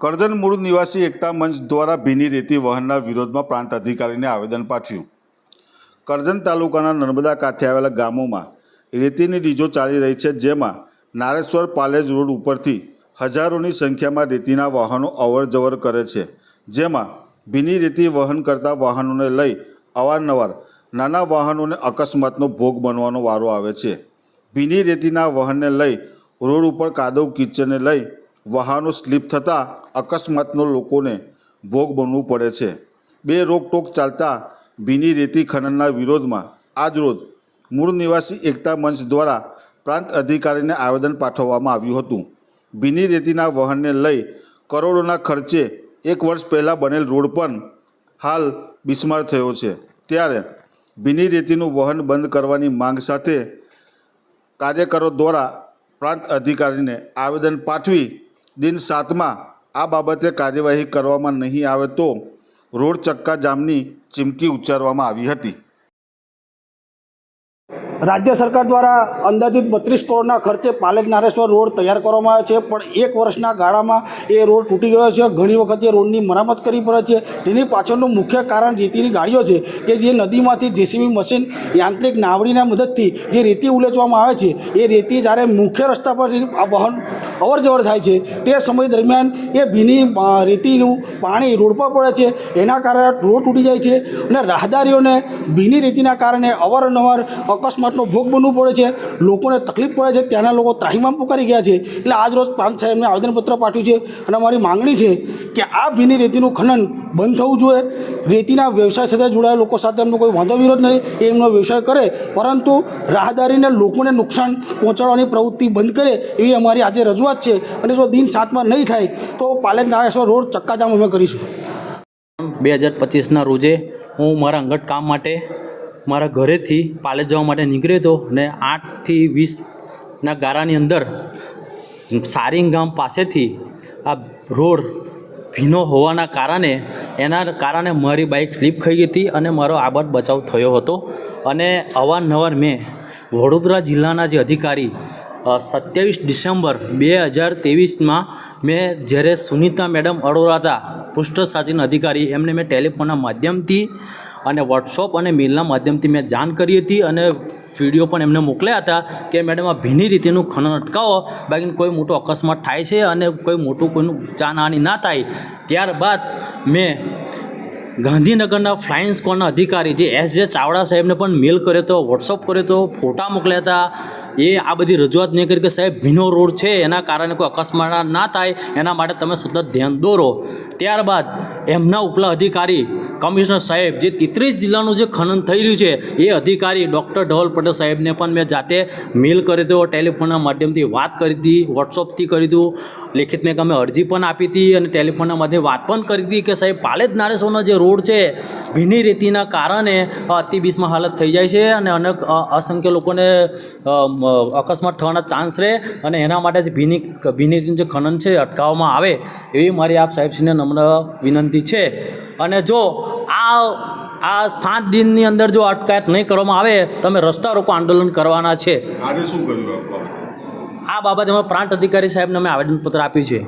કરજણ મૂળ નિવાસી એકતા મંચ દ્વારા ભીની રેતી વહનના વિરોધમાં પ્રાંત અધિકારીને આવેદન પાઠવ્યું. કરજણ તાલુકાના નર્મદા કાંઠે આવેલા ગામોમાં રેતીની ડીજો ચાલી રહી છે, જેમાં નારેશ્વર પાલેજ રોડ ઉપરથી હજારોની સંખ્યામાં રેતીના વાહનો અવરજવર કરે છે, જેમાં ભીની રેતી વહન કરતા વાહનોને લઈ અવારનવાર નાના વાહનોને અકસ્માતનો ભોગ બનવાનો વારો આવે છે. ભીની રેતીના વહનને લઈ રોડ ઉપર કાદવ કિચનને લઈ વાહનો સ્લીપ થતાં અકસ્માતનો લોકોને ભોગ બનવું પડે છે. બે રોકટોક ચાલતા ભીની રેતી ખનનના વિરોધમાં આજરોજ મૂળ નિવાસી એકતા મંચ દ્વારા પ્રાંત અધિકારીને આવેદન પાઠવવામાં આવ્યું હતું. ભીની રેતીના વહનને લઈ કરોડોના ખર્ચે એક વર્ષ પહેલાં બનેલ રોડ પણ હાલ બિસ્માર થયો છે. ત્યારે ભીની રેતીનું વહન બંધ કરવાની માંગ સાથે કાર્યકરો દ્વારા પ્રાંત અધિકારીને આવેદન પાઠવી દિન સાતમાં આ બાબતે કાર્યવાહી કરવામાં નહીં આવે તો રોડ ચક્કા જામની ચીમકી ઉચ્ચારવામાં આવી હતી. રાજ્ય સરકાર દ્વારા અંદાજિત બત્રીસ કરોડના ખર્ચે પાલેજ નારેશ્વર રોડ તૈયાર કરવામાં આવ્યો છે, પણ એક વર્ષના ગાળામાં એ રોડ તૂટી ગયો છે. ઘણી વખત એ રોડની મરામત કરવી પડે છે. તેની પાછળનું મુખ્ય કારણ રેતીની ગાડીઓ છે કે જે નદીમાંથી જેસીબી મશીન યાંત્રિક નાવડીના મદદથી જે રેતી ઉલેચવામાં આવે છે, એ રેતી જ્યારે મુખ્ય રસ્તા પર વહન અવરજવર અવર જવર થાય છે, તે સમય દરમિયાન એ ભીની રેતીનું પાણી રોડ પર પડે છે. એના કારણે રોડ તૂટી જાય છે અને રાહદારીઓને ભીની રેતીના કારણે અવારનવાર અકસ્માતનો ભોગ બનવું પડે છે. લોકોને તકલીફ પડે છે. ત્યાંના લોકો ત્રાહીમામ પુકારી ગયા છે. એટલે આજ રોજ પ્રાંત સાહેબને આવેદનપત્ર પાઠવ્યું છે. અને અમારી માંગણી છે કે આ ભીની રેતીનું ખનન બંધ થવું જોઈએ. રેતીના વ્યવસાય સાથે જોડાયેલા લોકો સાથે એમનો કોઈ વાંધો વિરોધ નહીં. એ એમનો વ્યવસાય કરે. પરંતુ રાહદારીને લોકોને નુકસાન પહોંચાડવાની પ્રવૃત્તિ બંધ કરે એવી અમારી આજે રજૂઆત છે. અને જો દિન સાતમાં નહીં થાય, તો પાલેજ નાગેશ્વર રોડ ચક્કાજામ અમે કરીશું. બે હજાર પચીસના રોજે હું મારા અંગત કામ માટે મારા ઘરેથી પાલેજ જવા માટે નીકળ્યો હતો અને આઠથી વીસના ગારાની અંદર સારીંગ ગામ પાસેથી આ રોડ ભીનો હોવાના કારણે એના કારણે મારી બાઇક સ્લીપ થઈ ગઈ હતી અને મારો આબાદ બચાવ થયો હતો. અને અવારનવાર મેં વડોદરા જિલ્લાના જે અધિકારી સત્યાવીસ ડિસેમ્બર બે હજાર ત્રેવીસમાં મેં જ્યારે સુનિતા મેડમ અરોરા હતા પુષ્ટ સાચીના અધિકારી એમને મેં ટેલિફોનના માધ્યમથી અને વોટ્સઅપ અને મેલના માધ્યમથી મેં જાણ કરી હતી અને વીડિયો પણ એમને મોકલ્યા હતા કે મેડમ, આ ભીની રીતેનું ખનન અટકાવો. બાકી કોઈ મોટો અકસ્માત થાય છે અને કોઈ મોટું કોઈનું જાનહાનિ ના થાય. ત્યારબાદ મેં ગાંધીનગરના ફ્લાઇંગ સ્કોડના અધિકારી જે એસ જે ચાવડા સાહેબને પણ મેલ કર્યો હતો વોટ્સઅપ કર્યો હતો, ફોટા મોકલ્યા હતા. એ આ બધી રજૂઆત નહીં કરી કે સાહેબ, ભીનો રોડ છે, એના કારણે કોઈ અકસ્માત ના થાય. એના માટે તમે સતત ધ્યાન દોરો. ત્યારબાદ એમના ઉપલા અધિકારી કમિશનર સાહેબ, જે તેત્રીસ જિલ્લાનું જે ખનન થઈ રહ્યું છે, એ અધિકારી ડૉક્ટર ધવલ પટેલ સાહેબને પણ મેં જાતે મેલ કર્યો હતો ટેલિફોનના માધ્યમથી વાત કરી હતી વોટ્સઅપથી કરી હતું લેખિત મેં અમે અરજી પણ આપી હતી અને ટેલિફોનના માધ્યમે વાત પણ કરી હતી કે સાહેબ, પાલેજ નારેશ્વરનો જે રોડ છે, ભીની રેતીના કારણે અતિબીસમાં હાલત થઈ જાય છે અને અનેક અસંખ્ય લોકોને અકસ્માત થવાના ચાન્સ રહે અને એના માટે જે ભીની ભીની જે ખનન છે અટકાવવામાં આવે, એવી મારી આપ સાહેબશ્રીને નમ્ર વિનંતી છે. અને જો આ આ સાત દિનની અંદર જો અટકાયત નહીં કરવામાં આવે તો અમે રસ્તા રોકો આંદોલન કરવાના છે. આજે શું કર્યું આ બાબતે અમે પ્રાંત અધિકારી સાહેબને અમે આવેદનપત્ર આપ્યું છે.